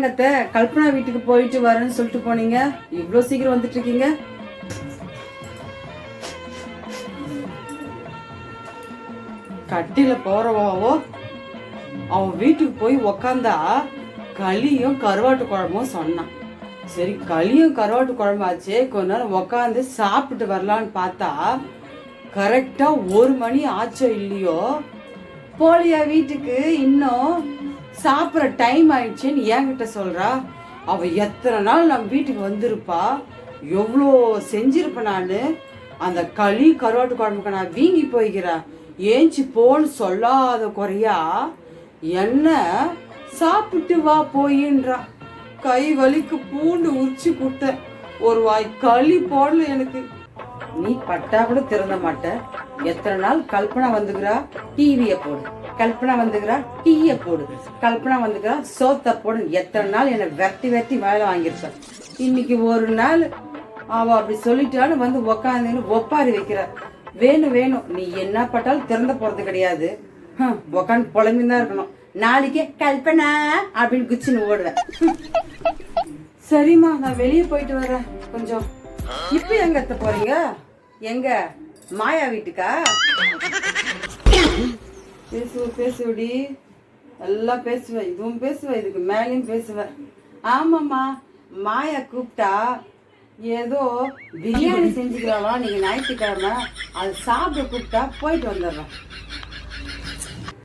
என்னங்கத்த? கல்பனா வீட்டுக்கு போயிட்டு வரேன்னு சொல்லிட்டு போனீங்க. இவ்வளோ சீக்கிரம் வந்துட்டு இருக்கீங்க கட்டில போறவாவோ அவன் வீட்டுக்கு போய் உக்காந்தா களியும் கருவாட்டு குழம்பும் சொன்னான். சரி களியும் கருவாட்டு குழம்பாச்சு கொஞ்ச நேரம் உக்காந்து சாப்பிட்டு வரலான்னு பார்த்தா கரெக்டா ஒரு மணி ஆச்சோ இல்லையோ? போலியா வீட்டுக்கு இன்னும் சாப்பிட்ற டைம் ஆயிடுச்சுன்னு என்கிட்ட சொல்றா. அவ எத்தனை நாள் நம்ம வீட்டுக்கு வந்திருப்பா? எவ்வளோ செஞ்சிருப்பேன் நான்? அந்த களி கருவாட்டு குழம்புக்கு நான் வீங்கி போய்க்கிறேன் ஏஞ்சி போன்னு சொல்லாத குறையா என்ன? சாப்பிட்டு வா போயின்றா. கை வலிக்கு பூண்டு உரிச்சு கொடுத்தேன். ஒரு வாய் களி போடல எனக்கு. நீ பட்டா கூட திறந்த மாட்ட. எத்தனை நாள் கல்பனா வந்துக்கிறா டிவிய போடு. கல்பனா வந்துக்கிறா டீய போடு. கல்பனா வந்துக்கிறா சோத்த போடு. எத்தனை நாள் என்னை வெட்டி வெட்டி வேலை வாங்கியிருப்பேன் இன்னைக்கு ஒரு நாள் அவ அப்படி சொல்லிட்டான்னு வந்து உக்காந்துன்னு ஒப்பாரி வைக்கிற. வேணும் வேணும். நீ என்ன பட்டாலும் திறந்த போறது கிடையாது. ஹம், உக்காந்து புலம்பின்னு தான் இருக்கணும். நாளைக்கே கல்பனா அப்படின்னு குச்சின்னு ஓடுவேன். சரிம்மா நான் வெளியே போயிட்டு வரேன். கொஞ்சம் இப்ப எங்க எத்த போறீங்க? எங்க? மாயா வீட்டுக்கா? பேசுவ பேசுவடி. எல்லாம் பேசுவேன் இதுவும் பேசுவேன் இதுக்கு மேலேயும் பேசுவேன் ஆமாம்மா மாயா கூப்பிட்டா ஏதோ பிரியாணி செஞ்சுக்கிறாளா? நீங்கள் ஞாயிற்றுக்கிழமை. அது சாப்பிட கூப்பிட்டா போயிட்டு வந்துடுறேன்